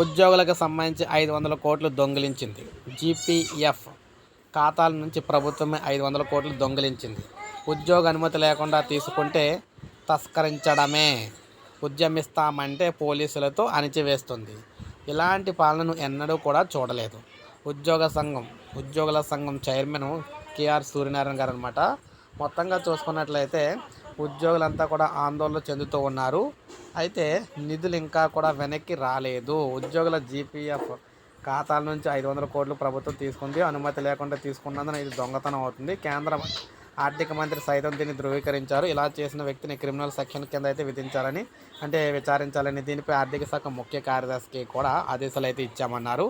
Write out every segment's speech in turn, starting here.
ఉద్యోగులకు సంబంధించి ఐదు వందల కోట్లు దొంగిలించింది. జీపీఎఫ్ ఖాతాల నుంచి ప్రభుత్వమే ఐదు వందల కోట్లు దొంగిలించింది. ఉద్యోగ అనుమతి లేకుండా తీసుకుంటే తస్కరించడమే. ఉద్యమిస్తామంటే పోలీసులతో అణిచివేస్తుంది. ఇలాంటి పాలనను ఎన్నడూ కూడా చూడలేదు. ఉద్యోగ సంఘం ఉద్యోగుల సంఘం చైర్మన్ కేఆర్ సూర్యనారాయణ గారు అనమాట మొత్తంగా చూసుకున్నట్లయితే ఉద్యోగులంతా కూడా ఆందోళన చెందుతూ ఉన్నారు. అయితే నిధులు ఇంకా కూడా వెనక్కి రాలేదు. ఉద్యోగుల జీపీఎఫ్ ఖాతాల నుంచి ఐదు వందల కోట్లు ప్రభుత్వం తీసుకుంది. అనుమతి లేకుండా తీసుకున్నందున ఇది దొంగతనం అవుతుంది. కేంద్ర ఆర్థిక మంత్రి సైతం దీన్ని ధృవీకరించారు. ఇలా చేసిన వ్యక్తిని క్రిమినల్ సెక్షన్ కింద అయితే విధించాలని అంటే విచారించాలని దీనిపై ఆర్థిక శాఖ ముఖ్య కార్యదర్శికి కూడా ఆదేశాలు అయితే ఇచ్చామన్నారు.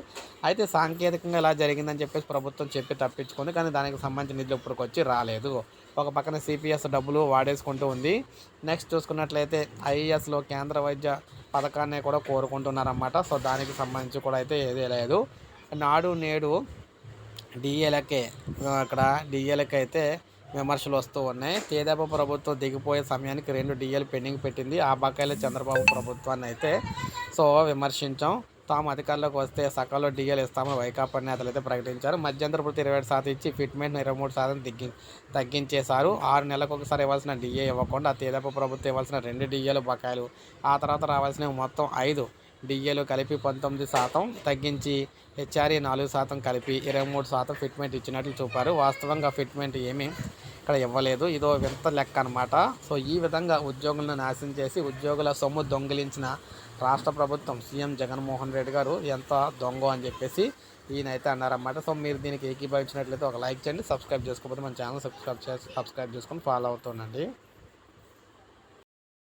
అయితే సాంకేతికంగా ఇలా జరిగిందని చెప్పేసి ప్రభుత్వం చెప్పి తప్పించుకుంది కానీ దానికి సంబంధించిన నిధులు ఇప్పటికొచ్చి రాలేదు. ఒక పక్కన సిపిఎస్ డబ్బులు వాడేసుకుంటూ ఉంది. నెక్స్ట్ చూసుకున్నట్లయితే ఐఏఎస్లో కేంద్ర వైద్య పథకాన్ని కూడా కోరుకుంటున్నారన్నమాట. సో దానికి సంబంధించి కూడా అయితే ఏదీ లేదు. నాడు నేడు డిఏలకే అక్కడ డిఏలకైతే అయితే విమర్శలు వస్తూ ఉన్నాయి. తేదేపా ప్రభుత్వం దిగిపోయే సమయానికి రెండు డిఎల్ పెండింగ్ పెట్టింది. ఆ బకాయిలు చంద్రబాబు ప్రభుత్వాన్ని అయితే సో విమర్శించాం. తాము అధికారంలోకి వస్తే సకాలంలో డిఎల్ ఇస్తామని వైకాపా నేతలు అయితే ప్రకటించారు. మధ్యంతర ప్రభుత్వం ఇరవై ఏడు శాతం ఇచ్చి ఫిట్మెంట్ ఇరవై మూడు శాతం దిగ్గి తగ్గించేశారు. ఆరు నెలలకు ఒకసారి ఇవ్వాల్సిన డిఏ ఇవ్వకుండా తేదేపా ప్రభుత్వం ఇవ్వాల్సిన రెండు డిఏలు బకాయిలు. ఆ తర్వాత రావాల్సినవి మొత్తం ఐదు. డిఏలు కలిపి పంతొమ్మిది శాతం తగ్గించి హెచ్ఆర్ఏ నాలుగు శాతం కలిపి ఇరవై మూడు శాతం ఫిట్మెంట్ ఇచ్చినట్లు చూపారు. వాస్తవంగా ఫిట్మెంట్ ఏమీ ఇక్కడ ఇవ్వలేదు. ఇదో వింత లెక్క అనమాట సో ఈ విధంగా ఉద్యోగులను నాశనం చేసి ఉద్యోగుల సొమ్ము దొంగిలించిన రాష్ట్ర ప్రభుత్వం సీఎం జగన్మోహన్ రెడ్డి గారు ఎంత దొంగ అని చెప్పేసి ఈయన అయితే అన్నారన్నమాట. సో మీరు దీనికి ఏకీభవించినట్లయితే ఒక లైక్ చేయండి సబ్స్క్రైబ్ చేసుకోకపోతే మన ఛానల్ సబ్స్క్రైబ్ చేసి సబ్స్క్రైబ్ చేసుకొని ఫాలో అవుతుండండి.